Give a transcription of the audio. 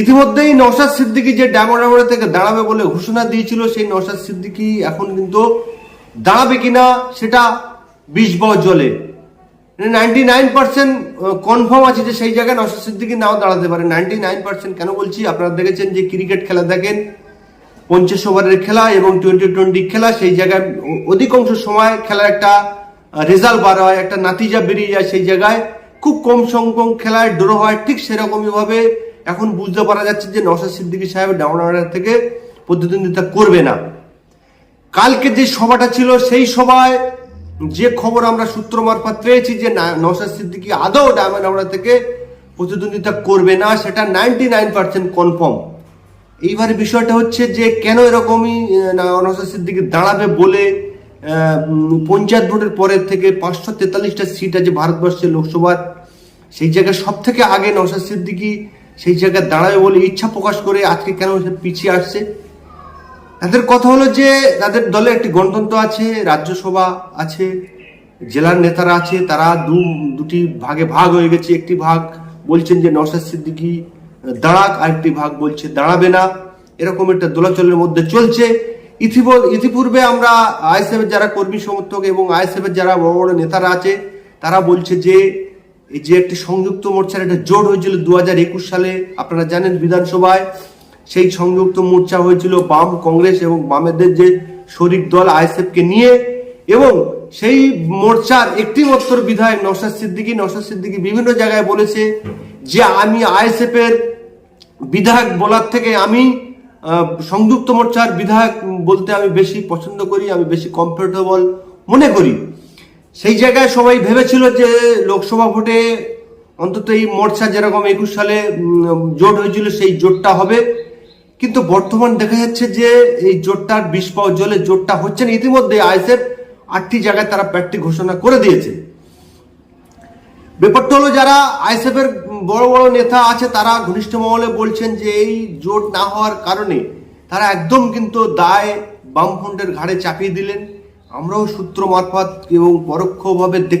ইতিমধ্যেই নওশাদ সিদ্দিকি যে ডায়মন্ড থেকে দাঁড়াবে বলে ঘোষণা দিয়েছিল, সেই নওশাদ সিদ্দিকি এখন কিন্তু দাঁড়াবে কিনা সেটা বিষ বহ জলে। নাইনটি নাইন পার্সেন্ট কনফার্ম আছে যে সেই জায়গায় নওশাদ সিদ্দিকি নাও দাঁড়াতে পারে। নাইনটি নাইন পার্সেন্ট কেন বলছি? আপনারা দেখেছেন যে ক্রিকেট খেলা দেখেন, পঞ্চাশ ওভারের খেলা এবং টোয়েন্টি টোয়েন্টি খেলা, সেই জায়গায় অধিকাংশ সময় খেলার একটা রেজাল্ট বার হয়, একটা নাতিজা বেরিয়ে যায় সেই জায়গায়। খুব কম সংখ্যক খেলায় ড্র হয়, ঠিক সেরকমই ভাবে এখন বুঝতে পারা যাচ্ছে যে নওশাদ সিদ্দিকী সাহেব ডাউন থেকে প্রতিদ্বন্দ্বিতা করবে না। কালকে যে সভাটা ছিল, সেই সভায় যে খবর আমরা সূত্র মারফত পেয়েছি যে নওশাদ সিদ্দিকী আদৌ ডায়মন্ড থেকে প্রতিদ্বন্দ্বিতা করবে না, সেটা নাইনটি নাইন পার্সেন্ট কনফার্ম। এইবারে বিষয়টা হচ্ছে যে কেন এরকমই নওশাদ সিদ্দিকী দাঁড়াবে বলে পঞ্চায়েত ভোটের পরের থেকে পাঁচশো তেতাল্লিশটা সিট আছে ভারতবর্ষের লোকসভার। সেই জায়গায় সব থেকে আগে নওশাদ সিদ্দিকী সেই জায়গায় দাঁড়াবে বলে ইচ্ছা প্রকাশ করে আজকে কেন সে পিছিয়ে আসছে? তাদের কথা হলো যে তাদের দলে একটি গণতন্ত্র আছে, রাজ্যসভা আছে, জেলার নেতারা আছে, তারা দু, দুটি ভাগে ভাগ হয়ে গেছে, একটি ভাগ বলছেন যে নওশাদ সিদ্দিকী দাঁড়াক, আরেকটি ভাগ বলছে দাঁড়াবে না। এরকম একটা দোলাচলের মধ্যে চলছে। ইতিপূর- ইতিপূর্বে আমরা আইএসএফের যারা কর্মী সমর্থক এবং আইএসএফের যারা বড় বড় নেতারা আছে, তারা বলছে যে এই যে একটি সংযুক্ত মোর্চার একটা জোট হয়েছিল দু একুশ সালে, আপনারা জানেন বিধানসভায়। সেই সংযুক্ত মোর্চা হয়েছিল বাম কংগ্রেস এবং বামেদের যে শরিক দল আইএসএফ কে নিয়ে এবং সেই মোর্চার একটি মাত্র বিধায়ক নওশাদ সিদ্দিকী নওশাদ সিদ্দিকী বিভিন্ন জায়গায় বলেছে যে আমি আইএসএফ এর বিধায়ক বলার থেকে আমি সংযুক্ত মোর্চার বিধায়ক বলতে আমি বেশি পছন্দ করি, আমি বেশি কমফোর্টেবল মনে করি। সেই জায়গায় সবাই ভেবেছিল যে লোকসভা ভোটে অন্তত এই মোর্চা যেরকম একুশ সালে জোট হয়েছিল, সেই জোটটা হবে। কিন্তু বর্তমান দেখা যাচ্ছে যে এই জোটটার বিষ পাওয়া জলে জোটটা হচ্ছে না। ইতিমধ্যে আইসেফ আটটি জায়গায় তারা প্রার্থী ঘোষণা করে দিয়েছে। ব্যাপারটা হলো যারা আইএসএফ এর বড় বড় নেতা আছে, তারা ঘনিষ্ঠ মহলে বলছেন যে এই জোট না হওয়ার কারণে তারা একদম কিন্তু দায় বামফ্রন্টের ঘাড়ে চাপিয়ে দিলেন। আমরাও সূত্র মারফত এবং পরোক্ষভাবে দেখতে